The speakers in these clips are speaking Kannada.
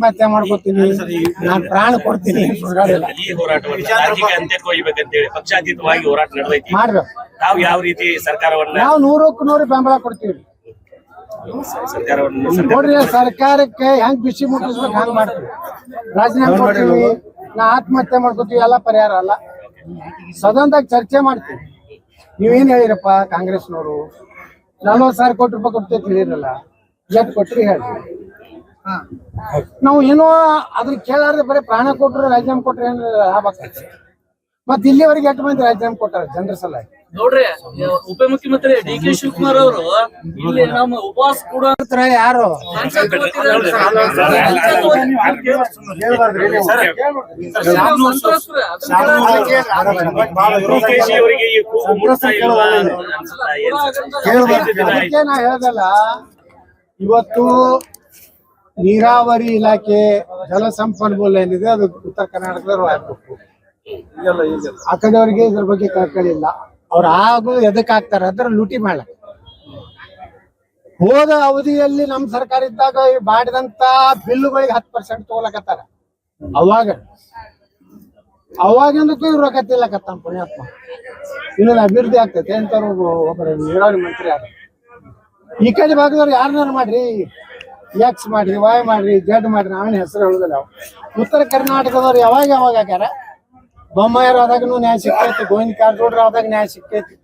ಆತ್ಮಹತ್ಯೆ ಮಾಡ್ಕೋತೀನಿ. ನಾನು ಪ್ರಾಣ ಕೊಡ್ತೀನಿ. ನಾವ್ ಈ ಹೋರಾಟವನ್ನ ರಾಜಕೀಯ ಅಂತ್ಯಕ್ಕೆ ಒಯ್ಬೇಕಂತೇಳಿ ಪಕ್ಷಾತೀತವಾಗಿ ಹೋರಾಟ ನಡೆದೈತಿ. ಮಾಡ್ಬೇಕು. ತಾವು ಯಾವ ರೀತಿ ಸರ್ಕಾರವನ್ನ ನಾವು ನೂರಕ್ಕೂ ನೂರು ಬೆಂಬಲ ಕೊಡ್ತೀವಿ. ಸರ್ಕಾರವನ್ನ ನೋಡ್ರಿ ಸರ್ಕಾರಕ್ಕೆ ಹೆಂಗ್ ಬಿಸಿ ಮುಟ್ಟಿಸ್ಬೇಕು ಹಂಗ್ ಮಾಡ್ತೀವಿ. ರಾಜೀನಾಮೆ ಕೊಡ್ತೀವಿ. ನಾ ಆತ್ಮಹತ್ಯೆ ಮಾಡ್ಕೋತೀವಿ ಎಲ್ಲ ಪರಿಹಾರ ಅಲ್ಲ. ಸದನದಾಗ ಚರ್ಚೆ ಮಾಡ್ತೀವಿ. ನೀವೇನ್ ಹೇಳಿರಪ್ಪ ಕಾಂಗ್ರೆಸ್ನವರು? ನಲ್ವತ್ತು ಸಾವಿರ ಕೋಟಿ ರೂಪಾಯಿ ಕೊಡ್ತೇವೆ ಹೇಳಿರಲ್ಲ ಎಷ್ಟು ಕೊಟ್ರಿ ಹೇಳಿ ನಾವು ಏನೋ ಅದ್ರ ಕೇಳಾರ್ದೆ ಬರೀ ಪ್ರಾಣ ಕೊಟ್ರು ರಾಜೀನಾಮೆ ಕೊಟ್ರೆ ಏನ್ ಲಾಭ ಆಗ್ತೈತಿ ಮತ್ತೆ ಇಲ್ಲಿವರೆಗೆ ಎಟ್ ಮಂದಿ ರಾಜೀನಾಮೆ ಕೊಟ್ಟಾರ ಜನರ ಸಲಹೆ ನೋಡ್ರಿ ಉಪಮುಖ್ಯಮಂತ್ರಿ ಡಿ ಕೆ ಶಿವಕುಮಾರ್ ಅವರು ಇಲ್ಲಿ ನಮ್ಮ ಉಪವಾಸ ಕೂಡ ಯಾರು ಹೇಳ್ದಲ್ಲ ಇವತ್ತು ನೀರಾವರಿ ಇಲಾಖೆ ಜಲಸಂಪನ್ಮೂಲ ಏನಿದೆ ಅದು ಉತ್ತರ ಕರ್ನಾಟಕದವರು ಆಗ್ಬೇಕು ಆ ಕಡೆಯವ್ರಿಗೆ ಇದ್ರ ಬಗ್ಗೆ ಕಳ್ಕೊಳ್ಳಿಲ್ಲ ಅವ್ರು ಆಗು ಎದಕ್ಕೆ ಹಾಕ್ತಾರೆ ಅದ್ರ ಲೂಟಿ ಮಾಡ ಹೋದ ಅವಧಿಯಲ್ಲಿ ನಮ್ಮ ಸರ್ಕಾರ ಇದ್ದಾಗ ಈ ಮಾಡಿದಂತ ಬಿಲ್ಲುಗಳಿಗೆ ಹತ್ತು ಪರ್ಸೆಂಟ್ ತಗೊಳಕತ್ತಾರ. ಅವಾಗ. ಅವಾಗಿಂದಕ್ಕೂ ಇವ್ರು ರೊಕ್ಕ ತಿಲ್ಲಕತ್ತಾನ ಪುಣ್ಯಾತ್ಮ. ಇನ್ನೊಂದು ಅಭಿವೃದ್ಧಿ ಆಗ್ತೈತೆ ಅಂತ ಒಬ್ಬರು ನೀರಾವರಿ ಮಂತ್ರಿ ಯಾರು? ಈ ಕಡೆ ಭಾಗದವ್ರು ಯಾರನ್ನಾರು ಮಾಡ್ರಿ? ಎಕ್ಸ್ ಮಾಡ್ರಿ ವಾಯ್ ಮಾಡ್ರಿ ಜಡ್ ಮಾಡ್ರಿ ಅವನ ಹೆಸರು ಹೇಳುದಿಲ್ಲ ಅವ. ಉತ್ತರ ಕರ್ನಾಟಕದವ್ರು ಯಾವಾಗ ಯಾವಾಗ ಹಾಕ್ಯಾರ? ಬೊಮ್ಮಾಯರ್ ಆದಾಗ ನ್ಯಾಯ ಸಿಕ್ಕೈತಿ, ಗೋವಿಂದ ಕಾರಜೋಡ್ರ ಆದಾಗ ನ್ಯಾಯ ಸಿಕ್ಕೈತಿ,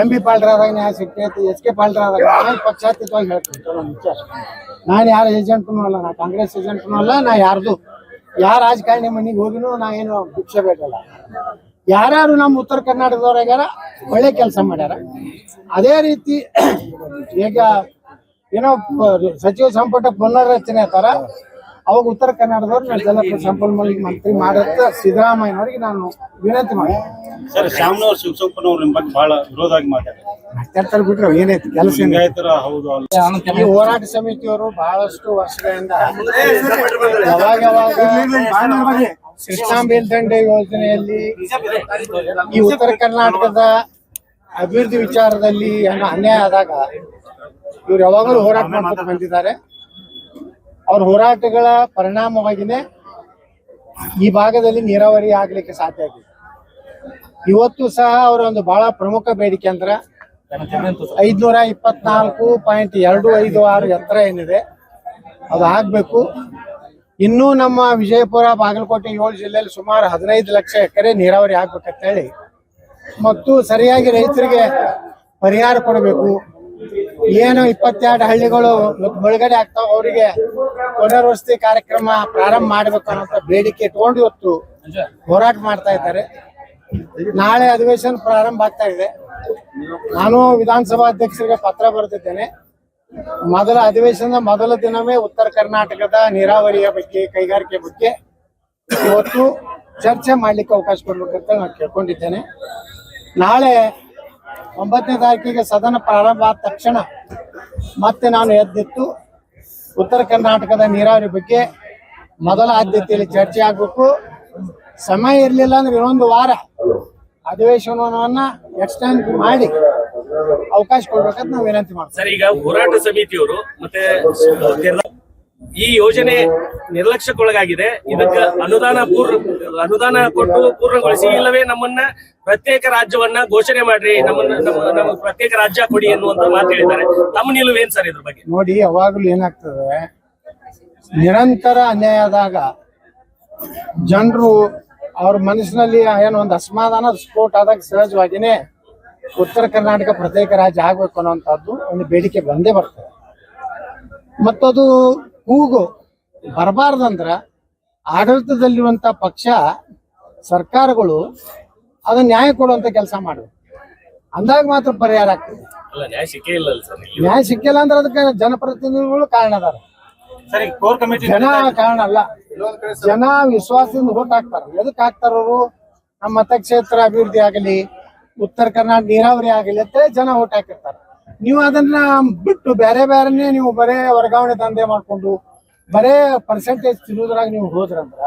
ಎಂ ಬಿ ಪಾಲ್ರ ಆದಾಗ ನ್ಯಾಯ ಸಿಕ್ಕೈತಿ, ಎಸ್ ಕೆ ಪಾಲ್ರ ಆದಾಗ ನಾನು ಪಕ್ಷಾತೀತವಾಗಿ ಹೇಳ್ತೀನಿ ನಾನು ಯಾರ ಏಜೆಂಟ್ನು ಅಲ್ಲ, ನಾ ಕಾಂಗ್ರೆಸ್ ಏಜೆಂಟ್ನು ಅಲ್ಲ, ನಾ ಯಾರ್ದು. ಯಾರ ರಾಜಕಾರಣಿ ಮನೆಗೆ ಹೋಗಿನೂ ನಾ ಏನು ಭಿಕ್ಷೆ ಬೇಕಲ್ಲ ಯಾರು ನಮ್ಮ ಉತ್ತರ ಕರ್ನಾಟಕದವ್ರಾಗ್ಯಾರ ಒಳ್ಳೆ ಕೆಲಸ ಮಾಡ್ಯಾರ. ಅದೇ ರೀತಿ, ಈಗ ಏನೋ ಸಚಿವ ಸಂಪುಟ ಪುನರ್ರಚನೆ ತರ ಅವಾಗ ಉತ್ತರ ಕನ್ನಡದವ್ರು ನಾನು ಜಲ ಸಂಪನ್ಮೂಲ ಮಂತ್ರಿ ಮಾಡತ್ತ ಸಿದ್ದರಾಮಯ್ಯನವರಿಗೆ ನಾನು ವಿನಂತಿ ಮಾಡಿ ಸರ್ ಶ್ಯಾಮ್ನವ್ರು ಶಿವಸಂಪನವ್ರು ನಿಮ್ಮ ಬಗ್ಗೆ ಬಹಳ ವಿರೋಧವಾಗಿ ಮಾತಾಡ್ತಾರೆ ಮಾತಾಡ್ತಾರೆ ಬಿಟ್ರೆ ಏನೈತಿ ಕೆಲಸ ಹೌದು ಈ ಹೋರಾಟ ಸಮಿತಿಯವರು ಬಹಳಷ್ಟು ವರ್ಷಗಳಿಂದ ಯಾವಾಗ ಯಾವಾಗ ಕೃಷ್ಣಾಂಬೇಲ್ ದಂಡೆ ಯೋಜನೆಯಲ್ಲಿ ಈ ಉತ್ತರ ಕರ್ನಾಟಕದ ಅಭಿವೃದ್ಧಿ ವಿಚಾರದಲ್ಲಿ ಏನೋ ಅನ್ಯಾಯ ಆದಾಗ ಇವ್ರು ಯಾವಾಗಲೂ ಹೋರಾಟ ಮಾಡ್ಕೊಂಡು ಬಂದಿದ್ದಾರೆ. ಅವ್ರ ಹೋರಾಟಗಳ ಪರಿಣಾಮವಾಗಿನೇ ಈ ಭಾಗದಲ್ಲಿ ನೀರಾವರಿ ಆಗ್ಲಿಕ್ಕೆ ಸಾಧ್ಯ ಆಗಿದೆ. ಇವತ್ತು ಸಹ ಅವರ ಒಂದು ಬಹಳ ಪ್ರಮುಖ ಬೇಡಿಕೆ ಅಂದ್ರೆ ಐದ್ನೂರ ಇಪ್ಪತ್ನಾಲ್ಕು ಪಾಯಿಂಟ್ ಎರಡು ಐದು ಆರು ಎತ್ತರ ಏನಿದೆ ಅದು ಆಗ್ಬೇಕು. ಇನ್ನೂ ನಮ್ಮ ವಿಜಯಪುರ ಬಾಗಲಕೋಟೆ ಏಳು ಜಿಲ್ಲೆಯಲ್ಲಿ ಸುಮಾರು ಹದಿನೈದು ಲಕ್ಷ ಎಕರೆ ನೀರಾವರಿ ಆಗ್ಬೇಕಂತ ಹೇಳಿ ಮತ್ತು ಸರಿಯಾಗಿ ರೈತರಿಗೆ ಪರಿಹಾರ ಕೊಡಬೇಕು. ಏನು ಇಪ್ಪತ್ತೆರಡು ಹಳ್ಳಿಗಳು ಮುಳುಗಡೆ ಆಗ್ತಾವ, ಅವರಿಗೆ ಪುನರ್ವಸತಿ ಕಾರ್ಯಕ್ರಮ ಪ್ರಾರಂಭ ಮಾಡ್ಬೇಕು ಅನ್ನೋ ಬೇಡಿಕೆ ಇಟ್ಕೊಂಡು ಇವತ್ತು ಹೋರಾಟ ಮಾಡ್ತಾ ಇದ್ದಾರೆ. ನಾಳೆ ಅಧಿವೇಶನ ಪ್ರಾರಂಭ ಆಗ್ತಾ ಇದೆ. ನಾನು ವಿಧಾನಸಭಾ ಅಧ್ಯಕ್ಷರಿಗೆ ಪತ್ರ ಬರೆದಿದ್ದೇನೆ. ಮೊದಲ ಅಧಿವೇಶನದ ಮೊದಲ ದಿನವೇ ಉತ್ತರ ಕರ್ನಾಟಕದ ನೀರಾವರಿಯ ಬಗ್ಗೆ, ಕೈಗಾರಿಕೆ ಬಗ್ಗೆ ಇವತ್ತು ಚರ್ಚೆ ಮಾಡ್ಲಿಕ್ಕೆ ಅವಕಾಶ ಕೊಡ್ಬೇಕಂತ ನಾನು ಕೇಳ್ಕೊಂಡಿದ್ದೇನೆ. ನಾಳೆ ಒಂಬತ್ತನೇ ತಾರೀಕಿಗೆ ಸದನ ಪ್ರಾರಂಭ ಆದ ತಕ್ಷಣ ಮತ್ತೆ ನಾನು ಎದ್ದಿತ್ತು. ಉತ್ತರ ಕರ್ನಾಟಕದ ನೀರಾವರಿ ಬಗ್ಗೆ ಮೊದಲ ಆದ್ಯತೆಯಲ್ಲಿ ಚರ್ಚೆ ಆಗ್ಬೇಕು. ಸಮಯ ಇರಲಿಲ್ಲ ಅಂದ್ರೆ ಇನ್ನೊಂದು ವಾರ ಅಧಿವೇಶನವನ್ನ ಎಕ್ಸ್ಟೆಂಡ್ ಮಾಡಿ ಅವಕಾಶ ಕೊಡ್ಬೇಕಂತ ನಾವು ವಿನಂತಿ ಮಾಡ್ತೀವಿ. ಸರ್, ಈಗ ಹೋರಾಟ ಸಮಿತಿಯವರು ಮತ್ತೆ ಈ ಯೋಜನೆ ನಿರ್ಲಕ್ಷ್ಯಕ್ಕೊಳಗಾಗಿದೆ. ಇದಕ್ಕೆ ಅನುದಾನ ಪೂರ್ಣ ಅನುದಾನ ಕೊಟ್ಟು ಪೂರ್ಣಗೊಳಿಸಿ, ಇಲ್ಲವೇ ನಮ್ಮನ್ನ ಪ್ರತ್ಯೇಕ ರಾಜ್ಯವನ್ನ ಘೋಷಣೆ ಮಾಡ್ರಿ, ನಮ್ಮನ್ನ, ನಮ್ಮ ಪ್ರತ್ಯೇಕ ರಾಜ್ಯ ಕೊಡಿ ಅನ್ನುವಂತ ಮಾತು ಹೇಳಿದ್ದಾರೆ. ತಮ್ಮ ನಿಲುವೇನ್ ಸರ್ ಇದ್ರ ಬಗ್ಗೆ? ನೋಡಿ, ಯಾವಾಗಲೂ ಏನಾಗ್ತದೆ, ನಿರಂತರ ಅನ್ಯಾಯ ಆದಾಗ ಜನರು ಅವ್ರ ಮನಸ್ಸಿನಲ್ಲಿ ಏನೋ ಒಂದು ಅಸಮಾಧಾನ ಸ್ಫೋಟ ಆದಾಗ ಸಹಜವಾಗಿನೇ ಉತ್ತರ ಕರ್ನಾಟಕ ಪ್ರತ್ಯೇಕ ರಾಜ್ಯ ಆಗ್ಬೇಕು ಅನ್ನೋಂಥದ್ದು ಒಂದು ಬೇಡಿಕೆ ಬಂದೇ ಬರ್ತದೆ. ಮತ್ತದು ಕೂಗು ಬರಬಾರ್ದಂದ್ರ ಆಡಳಿತದಲ್ಲಿರುವಂತ ಪಕ್ಷ ಸರ್ಕಾರಗಳು ಅದನ್ನ ನ್ಯಾಯ ಕೊಡುವಂತ ಕೆಲಸ ಮಾಡಬೇಕು ಅಂದಾಗ ಮಾತ್ರ ಪರಿಹಾರ ಆಗ್ತದೆ. ಅಲ್ಲ ನ್ಯಾಯ ಸಿಕ್ಕೇ ಇಲ್ಲ ಸರ್ ನ್ಯಾಯ ಸಿಕ್ಕಿಲ್ಲ ಅಂದ್ರೆ ಅದಕ್ಕೆ ಜನಪ್ರತಿನಿಧಿಗಳು ಕಾರಣ ಅದಾರ. ಸರ್ ಕೋರ್ ಕಮಿಟಿ ಜನ ಕಾರಣ ಅಲ್ಲ. ಜನ ವಿಶ್ವಾಸದಿಂದ ಓಟ್ ಹಾಕ್ತಾರ. ಎದಕ್ ಹಾಕ್ತಾರ ಅವರು? ನಮ್ಮ ಮತಕ್ಷೇತ್ರ ಅಭಿವೃದ್ಧಿ ಆಗಲಿ ಉತ್ತರ ಕರ್ನಾಟಕ ನೀರಾವರಿ ಆಗಲಿ ಅಂತ ಜನ ಓಟ್ ಹಾಕಿರ್ತಾರ. ನೀವು ಅದನ್ನ ಬಿಟ್ಟು ಬೇರೆ ಬೇರೆನೆ ನೀವು ಬರೇ ವರ್ಗಾವಣೆ ದಂಧೆ ಮಾಡ್ಕೊಂಡು ಬರೇ ಪರ್ಸೆಂಟೇಜ್ ತಿನ್ನೋದ್ರಾಗ ನೀವು ಹೋದ್ರಂದ್ರ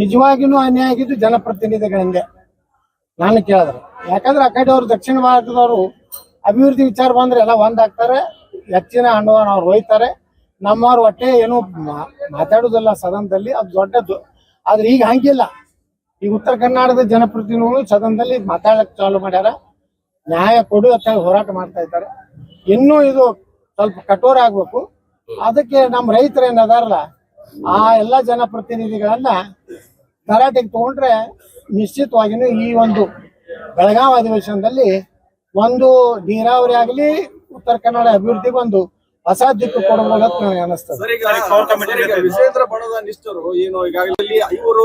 ನಿಜವಾಗಿನೂ ಅನ್ಯಾಯ ಆಗಿದ್ದು ಜನಪ್ರತಿನಿಧಿಗಳಿಂದೆ. ನಾನು ಕೇಳಿದ್ರೆ ಯಾಕಂದ್ರೆ ಆ ಕಡೆ ಅವ್ರು ದಕ್ಷಿಣ ಭಾರತದವರು ಅಭಿವೃದ್ಧಿ ವಿಚಾರ ಬಂದ್ರೆ ಎಲ್ಲ ಒಂದಾಗ್ತಾರೆ ಹೆಚ್ಚಿನ ಹಣ್ಣುವನ್ನು ಅವ್ರು ಒಯ್ತಾರೆ. ನಮ್ಮವ್ರ ಹೊಟ್ಟೆ ಏನು ಮಾತಾಡೋದಿಲ್ಲ ಸದನದಲ್ಲಿ, ಅದು ದೊಡ್ಡದು. ಆದ್ರೆ ಈಗ ಹಂಗಿಲ್ಲ. ಈ ಉತ್ತರ ಕರ್ನಾಟಕದ ಜನಪ್ರತಿನಿಧಿಗಳು ಸದನದಲ್ಲಿ ಮಾತಾಡಕ್ ಚಾಲು ಮಾಡ್ಯಾರ. ನ್ಯಾಯ ಕೊಡು ಅಂತ ಹೋರಾಟ ಮಾಡ್ತಾ ಇದ್ದಾರೆ. ಇನ್ನೂ ಇದು ಸ್ವಲ್ಪ ಕಠೋರ ಆಗ್ಬೇಕು. ಅದಕ್ಕೆ ನಮ್ಮ ರೈತರು ಏನದಾರಲ್ಲ, ಆ ಎಲ್ಲಾ ಜನಪ್ರತಿನಿಧಿಗಳನ್ನ ತರಾಟೆಗೆ ತಗೊಂಡ್ರೆ ನಿಶ್ಚಿತವಾಗಿನೂ ಈ ಒಂದು ಬೆಳಗಾವಿ ಅಧಿವೇಶನದಲ್ಲಿ ಒಂದು ನೀರಾವರಿ ಆಗಲಿ, ಉತ್ತರ ಕನ್ನಡ ಅಭಿವೃದ್ಧಿಗೆ ಒಂದು ಹೊಸ ದಿಕ್ಕು ಕೊಡಬಹುದು ಅಂತ ನನಗೆ ಅನಿಸ್ತದೆ ವಿಜೇಂದ್ರ ಬಣದ ನಿಷ್ಠರು ಏನು ಈಗಾಗಲೇ ಐವರು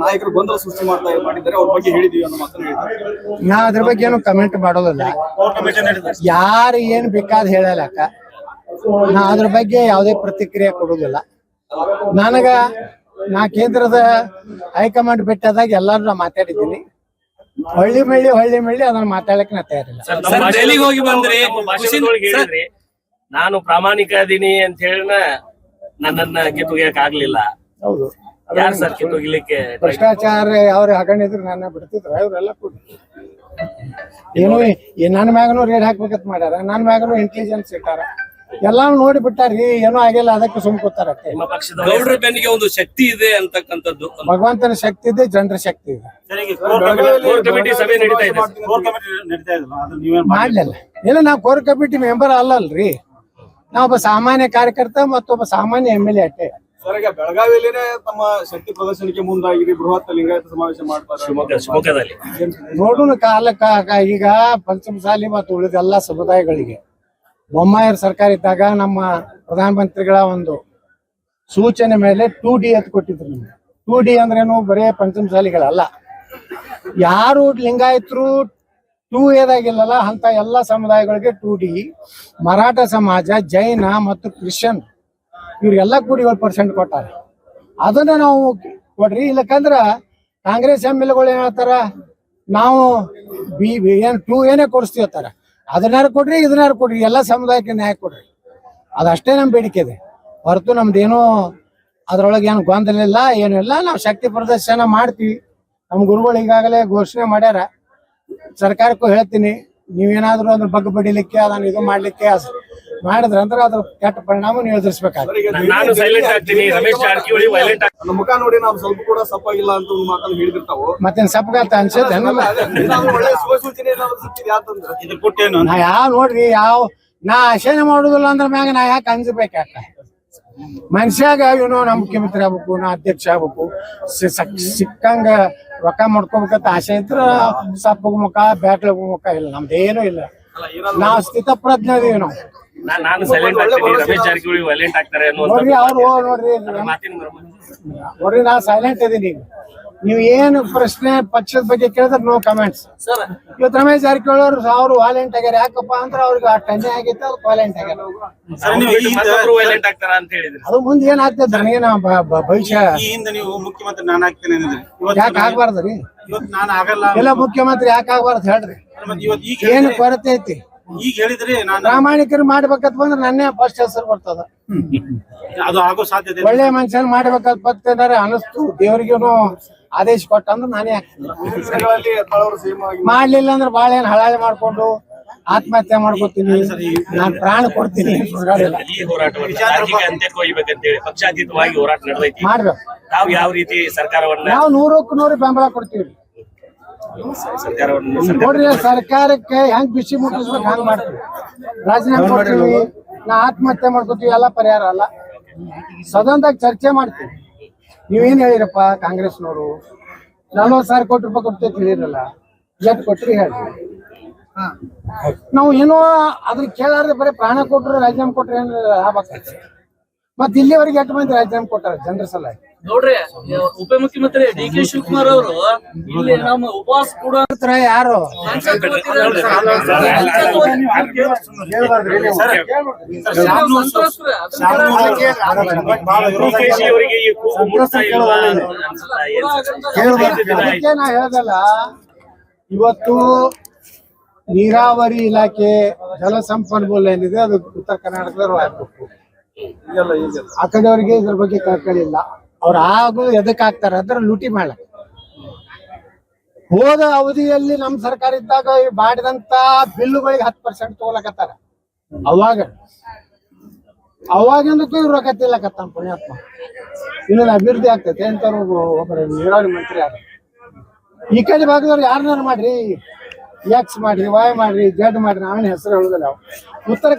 ನಾಯಕರು ಗೊಂದಲ ಸೃಷ್ಟಿ ಮಾಡ್ತಾ ಮಾಡಿದ್ದಾರೆ ಅವ್ರ ಬಗ್ಗೆ ಹೇಳಿದೀವಿ ಅನ್ನೋ ಮಾತನ್ನು ಹೇಳಿದ್ದಾರೆ ನಾ ಅದ್ರ ಬಗ್ಗೆ ಏನು ಕಮೆಂಟ್ ಮಾಡೋದಿಲ್ಲ. ಯಾರು ಏನ್ ಬೇಕಾದ್ ಹೇಳಲಕ್ಕ ನಾ ಅದ್ರ ಬಗ್ಗೆ ಯಾವುದೇ ಪ್ರತಿಕ್ರಿಯೆ ಕೊಡೋದಿಲ್ಲ. ನನಗ ನಾ ಕೇಂದ್ರದ ಹೈಕಮಾಂಡ್ ಬೆಟ್ಟದಾಗ ಎಲ್ಲಾರು ನಾ ಮಾತಾಡಿದ್ದೀನಿ. ಹಳ್ಳಿ ಮಳ್ಳಿ ಹಳ್ಳಿ ಮಳ್ಳಿ ಅದನ್ನ ಮಾತಾಡಕ್ ನಾ ತಯಾರಿಲ್ಲ. ನಾನು ಪ್ರಾಮಾಣಿಕ ಅದೀನಿ ಅಂತ ಹೇಳಿನ ನನ್ನನ್ನ ಕಿತ್ತೊಗಿಯಕ್ ಆಗ್ಲಿಲ್ಲ. ಹೌದು. ಯಾರು ಸರ್ ಕಿತ್ತೊಗಿಲಿಕ್ಕೆ ಭ್ರಷ್ಟಾಚಾರ ಅವ್ರ ಹಗಣಿದ್ರು ನನ್ನ ಬಿಡ್ತಿದ್ರು ಅವ್ರೆಲ್ಲ ಕೂಡ. ಏನು ಈ ನನ್ನ ಮ್ಯಾಗನು ರೇಡ್ ಹಾಕ್ಬೇಕಂತ ಮಾಡ್ಯಾರ ನನ್ನ ಮ್ಯಾಗನು ಇಂಟೆಲಿಜೆನ್ಸ್ ಇಟ್ಟಾರ. ಎಲ್ಲಾನು ನೋಡಿ ಬಿಟ್ಟಾರಿ ಏನೋ ಆಗಿಲ್ಲ ಅದಕ್ಕೆ ಸುಮ್ ಕೂತಾರಷ್ಟೇ ನಿಮ್ಮ ಪಕ್ಷದ ಗೌಡ್ರ ಬೆನ್ನಿಗೆ ಒಂದು ಶಕ್ತಿ ಇದೆ ಅಂತಕ್ಕಂಥದ್ದು. ಭಗವಂತನ ಶಕ್ತಿ ಇದೆ ಜನರ ಶಕ್ತಿ ಇದೆ. ಕೋರ್ ಕಮಿಟಿ ಸಭೆ ನಡೀತಾ ಇದೆ ಮಾಡ್ಲಿಲ್ಲ. ಇಲ್ಲ ನಾವು ಕೋರ್ ಕಮಿಟಿ ಮೆಂಬರ್ ಅಲ್ಲಲ್ರಿ? ನಾವು ಒಬ್ಬ ಸಾಮಾನ್ಯ ಕಾರ್ಯಕರ್ತ ಮತ್ತೊಬ್ಬ ಸಾಮಾನ್ಯ ಎಂ ಎಲ್ ಎ ಅಟ್ಟೆ. ಸರ್ ಈಗ ಬೆಳಗಾವಿಯಲ್ಲಿನೇ ತಮ್ಮ ಶಕ್ತಿ ಪ್ರದರ್ಶನಕ್ಕೆ ಮುಂದಾಗಿ ಬೃಹತ್ ಲಿಂಗಾಯತ ಸಮಾವೇಶ ಮಾಡ್ತಾರೆ. ಶಿವಮೊಗ್ಗ ಶಿವಮೊಗ್ಗದಲ್ಲಿ. ನೋಡೋಣ ಕಾಲಕ್ಕ ಕ- ಈಗ ಪಂಚಮಸಾಲಿ ಮತ್ತು ಉಳಿದ ಎಲ್ಲಾ ಸಮುದಾಯಗಳಿಗೆ. ಬೊಮ್ಮಾಯರ್ ಸರ್ಕಾರ ಇದ್ದಾಗ ನಮ್ಮ ಪ್ರಧಾನ ಮಂತ್ರಿಗಳ ಒಂದು ಸೂಚನೆ ಮೇಲೆ ಟೂ ಡಿ ಅಂತ ಕೊಟ್ಟಿದ್ರು ನಮ್ಗೆ. ಟೂ ಡಿ ಅಂದ್ರೇನು ಬರೇ ಪಂಚಮಸಾಲಿಗಳಲ್ಲ. ಯಾರು ಲಿಂಗಾಯತರು ಟೂ ಎದಾಗಿಲ್ಲಲ್ಲ ಅಂತ ಎಲ್ಲ ಸಮುದಾಯಗಳಿಗೆ ಟೂ ಡಿ ಮರಾಠ ಸಮಾಜ, ಜೈನ ಮತ್ತು ಕ್ರಿಶ್ಚಿಯನ್, ಇವ್ರಿಗೆಲ್ಲ ಕೂಡಿ ಏಳು ಪರ್ಸೆಂಟ್ ಕೊಟ್ಟಾರೆ. ಅದನ್ನ ನಾವು ಕೊಡ್ರಿ, ಇಲ್ಲಕಂದ್ರ ಕಾಂಗ್ರೆಸ್ ಎಂ ಎಲ್ಗಳು ಹೇಳ್ತಾರ, ನಾವು ಬಿ ಏನ್ ಟೂ ಏನೇ ಕೊಡಿಸ್ತೀವಿ ಅಂತಾರ. ಅದನ್ನಾರು ಕೊಡ್ರಿ, ಇದನ್ನಾರು ಕೊಡ್ರಿ, ಎಲ್ಲ ಸಮುದಾಯಕ್ಕೆ ನ್ಯಾಯ ಕೊಡ್ರಿ. ಅದಷ್ಟೇ ನಮ್ಮ ಬೇಡಿಕೆ ಇದೆ. ಹೊರತು ನಮ್ದೇನೋ ಅದ್ರೊಳಗೆ ಏನು ಗೊಂದಲ ಇಲ್ಲ ಏನಿಲ್ಲ ನಾವು ಶಕ್ತಿ ಪ್ರದರ್ಶನ ಮಾಡ್ತೀವಿ. ನಮ್ಮ ಗುರುಗಳು ಈಗಾಗಲೇ ಘೋಷಣೆ ಮಾಡ್ಯಾರ. ಸರ್ಕಾರಕ್ಕೂ ಹೇಳ್ತೀನಿ ನೀವೇನಾದ್ರೂ ಅದ್ರ ಬಗ್ಗೆ ಬಡಿಲಿಕ್ಕೆ ಅದನ್ನ ಇದು ಮಾಡ್ಲಿಕ್ಕೆ ಮಾಡಿದ್ರೆ ಮಾಡಿದ್ರ ಅಂದ್ರೆ ಅದ್ರ ಕೆಟ್ಟ ಪರಿಣಾಮ ನೀವು ಎದುರಿಸ್ಬೇಕಾಗ್ತದೆ ಈಗ ನಾನು ಸೈಲೆಂಟ್ ಆಗ್ತೀನಿ. ರಮೇಶ್ ಜಾರಕಿಹೊಳಿ ವೈಲೆಂಟ್ ನನ್ನ ಮುಖ ನೋಡಿ ನಾವು ಸ್ವಲ್ಪ ಕೂಡ ಸಪ್ಪಾಗಿಲ್ಲ ಅಂತ ಒಂದು ಮಾತನ್ನು ಹೇಳಿದಿರ್ತಾವ ಮತ್ತೇನ್ ಸಪ್ಪಗಾತ ಅನ್ಸುತ್ತೆ? ನಾ ಯಾವ ನೋಡ್ರಿ ಯಾವ ನಾ ಆಶೆನೆ ಮಾಡುದಿಲ್ಲ ಅಂದ್ರ ಮ್ಯಾಗ ನಾ ಯಾಕೆ ಅನ್ಸ್ಬೇಕು ಯಾಕ? ಮನುಷ್ಯಾಗ ಇವನು ನಮ್ ಮುಖ್ಯಮಂತ್ರಿ ಆಗ್ಬೇಕು ನಾ ಅಧ್ಯಕ್ಷ ಆಗ್ಬೇಕು ಸಿಕ್ಕಂಗ ರೊಕ್ಕ ಮಾಡ್ಕೋಬೇಕಂತ ಆಸೆ ಇದ್ರ ಸಪ್ಪಗ ಮುಖ ಬ್ಯಾಟ್ಲ ಮುಖ ಇಲ್ಲ ನಮ್ದೇನು ಇಲ್ಲ. ಅಲ್ಲ ಸ್ಥಿತ ನಾವ್ ಸ್ಥಿತಪ್ರಜ್ಞ ಅದೀವಿ ನಾವು. ನಾನು ಸೈಲೆಂಟ್ ಆಗ್ತೀನಿ ರಮೇಶ್ ಜಾರಕಿಹೊಳಿ ವೈಲೆಂಟ್ ಆಗ್ತಾರೆ ಅನ್ನುವಂತ ನೋಡ್ರಿ ಅವ್ರು ನೋಡ್ರಿ ನೋಡ್ರಿ ನಾ ಸೈಲೆಂಟ್ ಅದೀನಿ ಈಗ. ನೀವು ಏನು ಪ್ರಶ್ನೆ ಪಕ್ಷದ ಬಗ್ಗೆ ಕೇಳಿದ್ರೆ ನೋ ಕಮೆಂಟ್ಸ್ ಸರ್. ಇವತ್ತು ರಮೇಶ್ ಜಾರಕಿಹೊಳಿ ಅವರು ಅವ್ರು ವಾಲೆಂಟ್ ಆಗ್ಯಾರ ಯಾಕಪ್ಪ ಅಂದ್ರೆ ಅವ್ರಿಗೆ ಆ ಟನ್ನೆ ಆಗಿತ್ತು ಅವ್ರು ವಾಲೆಂಟ್ ಆಗ್ಯಾರ ಸರ್ ನೀವು ಈ ಹಿಂದೆ ಮತ್ತೊಬ್ರು ವೈಲೆಂಟ್ ಅಂತ ಹೇಳಿದ್ರು. ಅದು ಮುಂದೆ ನನಗೇನ ಬ- ಬ- ಭವಿಷ್ಯ ನೀವು ಮುಖ್ಯಮಂತ್ರಿ ನಾನು ಆಗ್ತೇನೆ ಯಾಕೆ ಆಗ್ಬಾರ್ದ್ರಿ ಇವತ್ತು ನಾನು ಆಗಲ್ಲ ಎಲ್ಲ ಮುಖ್ಯಮಂತ್ರಿ ಯಾಕೆ ಆಗ್ಬಾರ್ದು ಹೇಳ್ರಿ. ಮತ್ತೆ ಇವತ್ತು ಈಗ ಏನು ಕೊರತೆ ಐತಿ? ಈಗ ಹೇಳಿದ್ರೆ ನಾನು ಪ್ರಾಮಾಣಿಕರು ಮಾಡ್ಬೇಕಂತ ಬಂದ್ರೆ ನನ್ನೇ ಫಸ್ಟ್ ಹೆಸರು ಬರ್ತದ ಅದು ಆಗೋ ಸಾಧ್ಯತೆ. ಒಳ್ಳೆ ಮನುಷ್ಯನ್ ಮಾಡ್ಬೇಕಂತ ಬರ್ತಿದ್ದಾರೆ ಅನಸ್ತು ದೇವ್ರಿಗೇನು ಆದೇಶ ಕೊಟ್ಟಂದ್ರೆ ನಾನೇ ಹಾಕ್ತೀನಿ. ಮಾಡ್ಲಿಲ್ಲ ಅಂದ್ರೆ ಬಾಳ ಏನ್ ಹಳಾಳಿ ಮಾಡ್ಕೊಂಡು ಆತ್ಮಹತ್ಯೆ ಮಾಡ್ಕೊತೀನಿ. ನಾನು ಪ್ರಾಣ ಕೊಡ್ತೀನಿ. ಪಕ್ಷಾತೀತವಾಗಿ ಹೋರಾಟ ನಡೆದೈತಿ. ಮಾಡ್ಬೇಕು. ತಾವು ಯಾವ ರೀತಿ ಸರ್ಕಾರವನ್ನ ನಾವು ನೂರಕ್ಕೂ ನೂರು ಬೆಂಬಲ ಕೊಡ್ತೀವಿ. ನೋಡ್ರಿ ಸರ್ಕಾರಕ್ಕೆ ಹೆಂಗ್ ಬಿಸಿ ಮುಟ್ಟಿಸ್ಬೇಕು ಹಂಗ್ ಮಾಡ್ತೀವಿ. ರಾಜೀನಾಮೆ ಕೊಡ್ತೀವಿ. ನಾ ಆತ್ಮಹತ್ಯೆ ಮಾಡ್ಕೋತೀವಿ ಎಲ್ಲ ಪರಿಹಾರ ಅಲ್ಲ. ಸದನದಾಗ ಚರ್ಚೆ ಮಾಡ್ತೀವಿ. ನೀವೇನ್ ಹೇಳಿರಪ್ಪ ಕಾಂಗ್ರೆಸ್ನವರು? ನಲ್ವತ್ತು ಸಾವಿರ ಕೋಟಿ ರೂಪಾಯಿ ಕೊಡ್ತೇವೆ ಹೇಳಿರಲ್ಲ ಎಷ್ಟು ಕೊಟ್ರಿ ಹೇಳಿ. ನಾವು ಏನೋ ಅದ್ರ ಕೇಳಾರ್ದೆ ಬರೀ ಪ್ರಾಣ ಕೊಟ್ರು ರಾಜೀನಾಮೆ ಕೊಟ್ರೆ ಏನು ಲಾಭ ಆಗ್ತೈತಿ ಮತ್ತೆ ಇಲ್ಲಿವರೆಗೆ ಎಷ್ಟು ಮಂದಿ ರಾಜೀನಾಮೆ ಕೊಟ್ಟಾರ ಜನರ ಸಲುವಾಗಿ? ನೋಡ್ರಿ ಉಪಮುಖ್ಯಮಂತ್ರಿ ಡಿ ಕೆ ಶಿವಕುಮಾರ್ ಅವರು ಇಲ್ಲಿ ನಮ್ಮ ಉಪವಾಸ ಕೂಡ ಯಾರು? ಇವತ್ತು ನೀರಾವರಿ ಇಲಾಖೆ ಜಲಸಂಪನ್ಮೂಲ ಏನಿದೆ ಅದು ಉತ್ತರ ಕರ್ನಾಟಕದವ್ರು ಆಗ್ಬೇಕು ಆ ಕಡೆಯವರಿಗೆ ಇದ್ರ ಬಗ್ಗೆ ಕಳ್ಕೊಳ್ಳಿಲ್ಲ ಇಲ್ಲ. ಅವ್ರು ಆಗು ಎದಕ್ ಆಗ್ತಾರ ಅಂದ್ರೆ ಲೂಟಿ ಮಾಡ ಹೋದ ಅವಧಿಯಲ್ಲಿ ನಮ್ ಸರ್ಕಾರ ಇದ್ದಾಗ ಮಾಡಿದಂತ ಬಿಲ್ಲುಗಳಿಗೆ ಹತ್ತು ಪರ್ಸೆಂಟ್ ತಗೊಳಕತ್ತಾರ. ಅವಾಗ. ಅವಾಗಿಂದಕ್ಕೂ ಇವ್ರು ಕತ್ತಿಲ್ಲಕತ್ತ ಪುಣ್ಯಾತ್ಮ. ಇನ್ನೊಂದು ಅಭಿವೃದ್ಧಿ ಆಗ್ತೈತೆ ಅಂತವ್ರು ಒಬ್ಬರು ನೀರಾವರಿ ಮಂತ್ರಿ ಆದ ಈ ಕಡೆ ಭಾಗದವ್ರು ಯಾರನ್ನಾರು ಮಾಡ್ರಿ. ಎಕ್ಸ್ ಮಾಡ್ರಿ ವಾಯ್ ಮಾಡ್ರಿ ಜಡ್ ಮಾಡ್ರಿ, ನಾವೇನು ಹೆಸರು ಹೇಳುದಿಲ್ಲ. ಉತ್ತರ